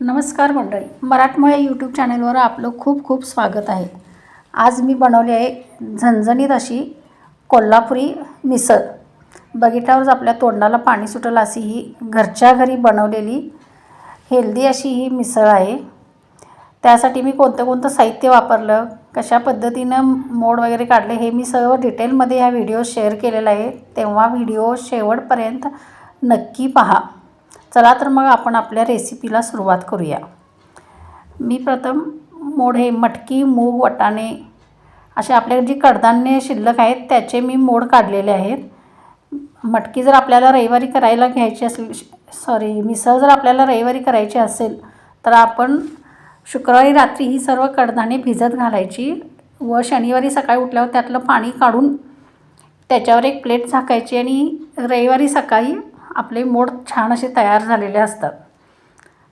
नमस्कार मंडळी. मराठमोळ्या यूट्यूब चॅनलवर आपलं खूप खूप स्वागत आहे. आज मी बनवली आहे झणझणीत अशी कोल्हापुरी मिसळ. बघितल्यावरच आपल्या तोंडाला पाणी सुटलं अशी ही घरच्या घरी बनवलेली हेल्दी अशी ही मिसळ आहे. त्यासाठी मी कोणतं कोणतं साहित्य वापरलं कशा पद्धतीनं मोड वगैरे काढले हे मी सर्व डिटेलमध्ये ह्या व्हिडिओ शेअर केलेला आहे. तेव्हा व्हिडिओ शेवटपर्यंत नक्की पहा. चला तर मग आपण आपल्या रेसिपीला सुरुवात करूया. मी प्रथम मोड हे मटकी मूग वटाणे असे आपल्या जी कडधान्य शिल्लक आहेत त्याचे मी मोड काढलेले आहेत. मटकी जर आपल्याला रविवारी करायला घ्यायची असेल सॉरी मिसळ जर आपल्याला रविवारी करायची असेल तर आपण शुक्रवारी रात्री ही सर्व कडधान्ये भिजत घालायची व शनिवारी सकाळी उठल्यावर त्यातलं पाणी काढून त्याच्यावर एक प्लेट झाकायची आणि रविवारी सकाळी आपले मोड छान असे तयार झालेले असतात.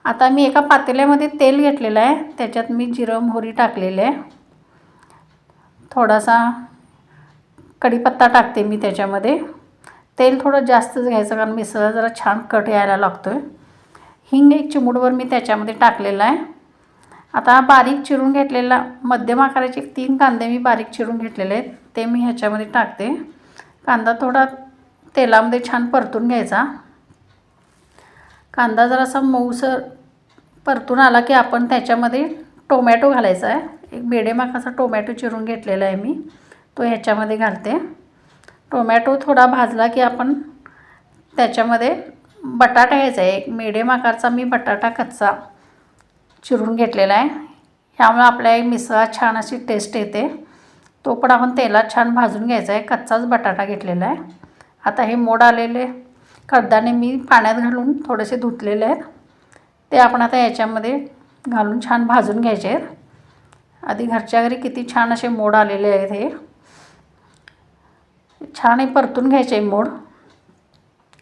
आता मी एका पातेल्यामध्ये तेल घेतलेलं आहे. त्याच्यात मी जिरं मोहरी टाकलेले आहे. थोडासा कढीपत्ता टाकते मी त्याच्यामध्ये. तेल थोडं जास्तच घ्यायचं कारण मिसळला जरा छान कट यायला लागतो आहे हिंग एक चिमूडवर मी त्याच्यामध्ये टाकलेला आहे. आता बारीक चिरून घेतलेला मध्यम आकाराचे तीन कांदे मी बारीक चिरून घेतलेले आहेत. ते मी ह्याच्यामध्ये टाकते. कांदा थोडा तेलामध्ये छान परतून घ्यायचा. कांदा जरासा मऊसर परतून आला की आपण त्याच्यामध्ये टोमॅटो घालायचा आहे. एक मिडियम टोमॅटो चिरून घेतलेला आहे मी. तो ह्याच्यामध्ये घालते. टोमॅटो थोडा भाजला की आपण त्याच्यामध्ये बटाटा घ्यायचा आहे. एक मिडियम आकारचा मी बटाटा कच्चा चिरून घेतलेला आहे. ह्यामुळे आपल्या एक मिसळात छान अशी टेस्ट येते. तो पण आपण तेलात छान भाजून घ्यायचा आहे. कच्चाच बटाटा घेतलेला आहे. आता हे मोड आलेले कडदाणे मी पाण्यात घालून थोडेसे धुतलेले आहेत. ते आपण आता याच्यामध्ये घालून छान भाजून घ्यायचे आहेत. आधी घरच्या घरी किती छान असे मोड आलेले आहेत हे. छान हे परतून घ्यायचे मोड.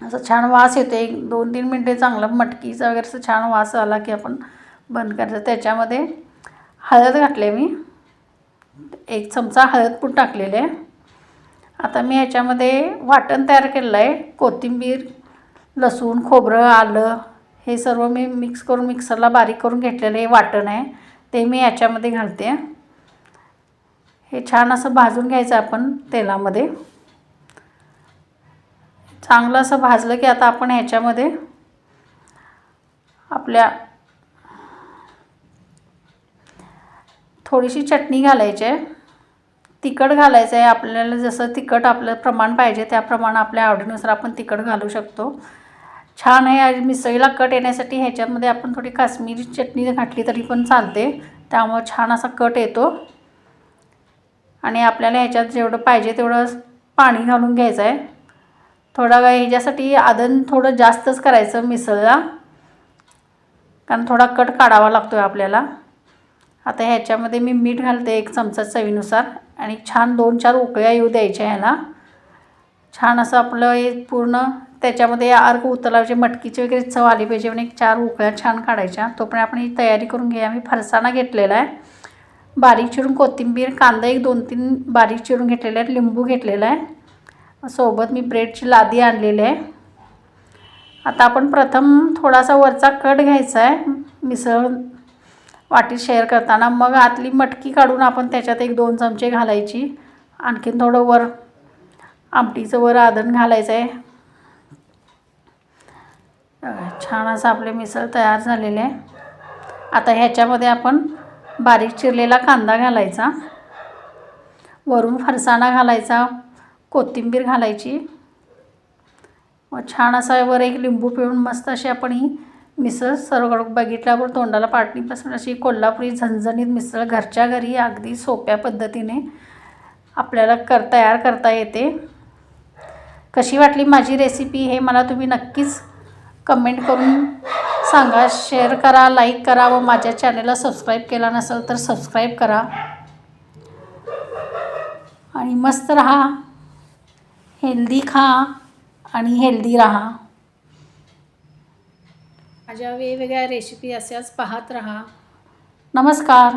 असं छान वास येतो एक दोन तीन मिनटे चांगलं मटकीचा वगैरे असं छान वास आला की आपण बंद करायचं. त्याच्यामध्ये हळद घातले मी. एक चमचा हळद पण टाकलेले आहे. आता मी ह्याच्यामध्ये वाटण तयार केलेलं आहे. कोथिंबीर लसूण खोबरं आलं हे सर्व मी मिक्स करून मिक्सरला बारीक करून घेतलेलं हे वाटण आहे. ते मी याच्यामध्ये घालते. हे छान असं भाजून घ्यायचं आपण तेलामध्ये. चांगलं असं भाजलं की आता आपण ह्याच्यामध्ये आपल्या थोडीशी चटणी घालायची आहे. तिखट घालायचं आहे. आपल्याला जसं तिखट आपलं प्रमाण पाहिजे त्याप्रमाणे आपल्या आवडीनुसार आपण तिखट घालू शकतो. छान आहे. मिसळीला कट येण्यासाठी ह्याच्यामध्ये आपण थोडी काश्मीरी चटणी घातली तरी पण चालते. त्यामुळं छान असा कट येतो. आणि आपल्याला ह्याच्यात जेवढं पाहिजे तेवढं पाणी घालून घ्यायचं आहे. थोडा वेळ ह्याच्यासाठी आदन थोडं जास्तच करायचं मिसळला. कारण थोडा कट काढावा लागतो आहे आपल्याला. आता ह्याच्यामध्ये मी मीठ घालते एक चमचा चवीनुसार. आणि छान दोन चार उकळ्या येऊ द्यायच्या ह्याला छान असं आपलं हे पूर्ण त्याच्यामध्ये अर्क उतरलाचे मटकीची वगैरे चव आली पाहिजे. म्हणजे एक चार उकळ्या छान काढायच्या. तोपर्यंत आपण ही तयारी करून घ्या मी फरसाणा घेतलेला आहे. बारीक चिरून कोथिंबीर कांदा एक दोन तीन बारीक चिरून घेतलेले आहेत लिंबू घेतलेला आहे. सोबत मी ब्रेडची लादी आणलेली आहे. आता आपण प्रथम थोडासा वरचा कट घ्यायचा आहे. मिसळ वाटीत शेअर करताना मग आतली मटकी काढून आपण त्याच्यात एक दोन चमचे घालायची. आणखीन थोडं वर आमटीचं वर आदण घालायचं आहे छान असं आपले मिसळ तयार झालेले. आहे आता ह्याच्यामध्ये आपण बारीक चिरलेला कांदा घालायचा. वरून फरसाणा घालायचा. कोथिंबीर घालायची. व छान असा वर एक लिंबू पिळून मस्त अशी आपण ही मिसळ सर्वकडं बघितल्यावर तोंडाला पाटणीपासून अशी कोल्हापुरी झणझणीत मिसळ घरच्या घरी अगदी सोप्या पद्धतीने आपल्याला कर तयार करता येते. कशी वाटली माझी रेसिपी हे मला तुम्ही नक्कीच कमेंट करून सांगा. शेअर करा लाईक करा व माझ्या चॅनलला सबस्क्राईब केला नसेल तर सबस्क्राईब करा. आणि मस्त राहा. हेल्दी खा आणि हेल्दी राहा. माझ्या वेगवेगळ्या रेसिपी अशाच पाहत राहा. नमस्कार.